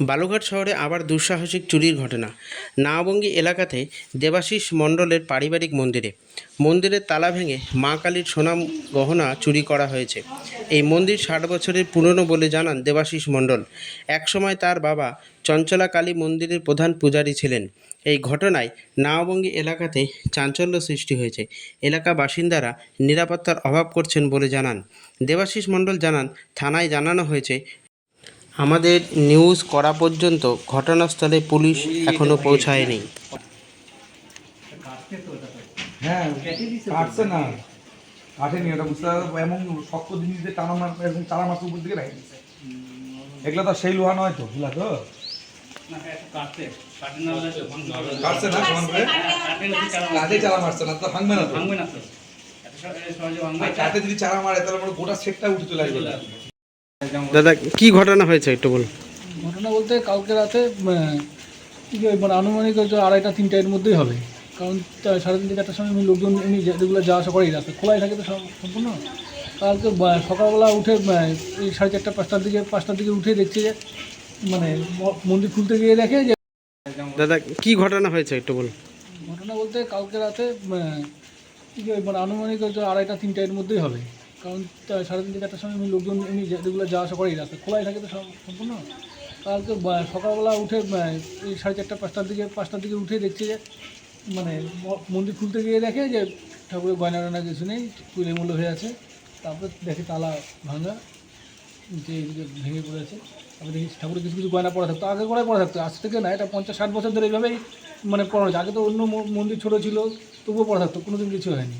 বালুঘাট শহরে আবার দুঃসাহসিক চুরির ঘটনা। নাওবঙ্গি এলাকাতে দেবাশিস মণ্ডলের পারিবারিক মন্দিরে। মন্দিরের তালা ভেঙে মা কালীর সোনা গহনা চুরি করা হয়েছে। এই মন্দির ষাট বছরের পুরনো বলে জানান দেবাশিস মণ্ডল। একসময় তার বাবা চঞ্চলা কালী মন্দিরের প্রধান পূজারী ছিলেন। এই ঘটনায় নাওবঙ্গি এলাকাতে চাঞ্চল্য সৃষ্টি হয়েছে। এলাকা বাসিন্দারা নিরাপত্তার অভাব করছেন বলে জানান। দেবাশিস মণ্ডল জানান, থানায় জানানো হয়েছে আমাদের নিউজ করা পর্যন্ত ঘটনাস্থলে পুলিশ এখনও পৌঁছায়নি। হ্যাঁ কাটছে না। কাটেনি ওটা বুঝতে পারবে এমন শক্ত জিনিস দিয়ে টানা মার এরকম চারা মাছ উপর দিকে রাখি এগুলো তো সেই লোহা নয় তো বুঝলা তো? কাটছে না সমান করে? কাটে চারা মারছে না তো ভাঙবে না তো? কাটে যদি চারা মারে তাহলে গোটা সেটটা উঠে চলে আসবে। দাদা কি ঘটনা হয়েছে একটু বলুন। ঘটনা বলতে কালকে রাতে মানে আনুমানিক আড়াইটা তিনটার মধ্যেই হবে। কারণ সাড়ে তিনটে চারটার সময় লোকজন এমনি যেগুলো যাওয়া আসা করেই রাস্তা খোলাই থাকে তো সব- সম্পূর্ণ। কালকে সকালবেলা উঠে এই সাড়ে চারটা পাঁচটার দিকে পাঁচটার দিকে উঠে দেখছে যে মানে মন্দির খুলতে গিয়ে দেখে যে দাদা কি ঘটনা হয়েছে একটু বলুন। ঘটনা বলতে কালকে রাতে মানে আনুমানিক আড়াইটা তিনটার মধ্যেই হবে। কারণ সাড়ে তিনটে চারটার সময় এমনি লোকজন এমনি যেগুলো যাওয়া আসা করেই রাস্তা খোলাই থাকে তো সম্পূর্ণ। কালকে সকালবেলা উঠে এই সাড়ে চারটা, পাঁচটার দিকে পাঁচটার দিকে উঠে দেখছে যে মানে মন্দির খুলতে গিয়ে দেখে যে, ঠাকুরের গয়না টয়না কিছু নেই কুলে মূল্য হয়ে আছে। তারপরে দেখে তালা ভাঙা, যে এদিকে ভেঙে পড়েছে তারপরে দেখি ঠাকুরের কিছু কিছু গয়না পড়া থাকতো। আগে গড়ায় পড়া থাকতো, আজ থেকে না, এটা পঞ্চাশ, ষাট বছর ধরে এইভাবেই মানে পড়া হয়েছে আগে তো অন্য মন্দির ছোটো ছিল, তবুও পড়া থাকতো কোনো দিন কিছু হয়নি।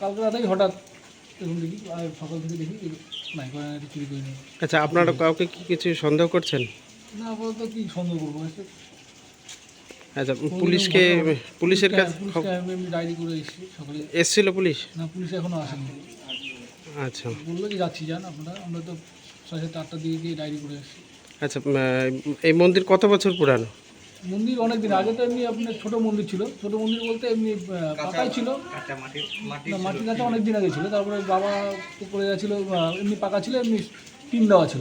কালকে রাতেই হঠাৎ দেখি আর সকাল থেকে দেখি নাই চুরি করে নিই আচ্ছা আপনারা কাউকে কি কিছু সন্দেহ করছেন? না আপাতত কি সন্দেহ করব? আচ্ছা পুলিশকে পুলিশের কাছে ডায়েরি করে এসেছি সকালে। এসছিল পুলিশ? না পুলিশ এখনও আসেনি। আচ্ছা। বলল যে যাচ্ছি যান আপনারা। আমরা তো সাড়ে সাতটা আটটার দিকে গিয়ে ডায়েরি করে এসেছি আচ্ছা এই মন্দির কত বছর পুরানো? মন্দির অনেক দিন আগে তো এমনি আপনার ছোটো মন্দির ছিল। ছোটো মন্দির বলতে এমনি পাকাই ছিল। না মাটির কাছে অনেক দিন আগে ছিল। তারপরে বাবা তো করে গেছিল এমনি পাকা ছিল এমনি টিন দেওয়া ছিল।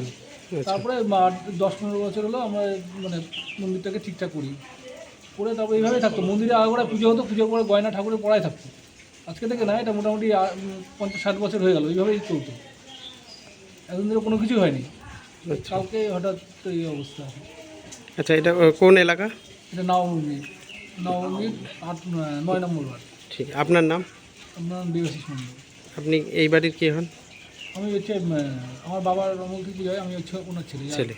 তারপরে মা- দশ পনেরো বছর হলো আমরা মানে মন্দিরটাকে ঠিকঠাক করি। করে তারপরে এইভাবে থাকতো। মন্দিরে আগোড়া পুজো হতো পুজোর পরে গয়না ঠাকুরের পড়াই থাকতো। আজকে থেকে না এটা মোটামুটি পঞ্চাশ ষাট বছর হয়ে গেল এইভাবেই চলতো। এখন ধরে কোনো কিছু হয়নি। কালকে হঠাৎ তো এই অবস্থা। আচ্ছা এটা কোন এলাকা? এটা নবমী নবমী আট নয় নম্বর ওয়ার্ড। ঠিক আপনার নাম? আপনার নাম দেবাশিস মন্ডল আপনি এই বাড়ির কে হন? আমি হচ্ছে আমার বাবার অমুক কি হয় আমি হচ্ছে ওনার ছেলে ছেলে।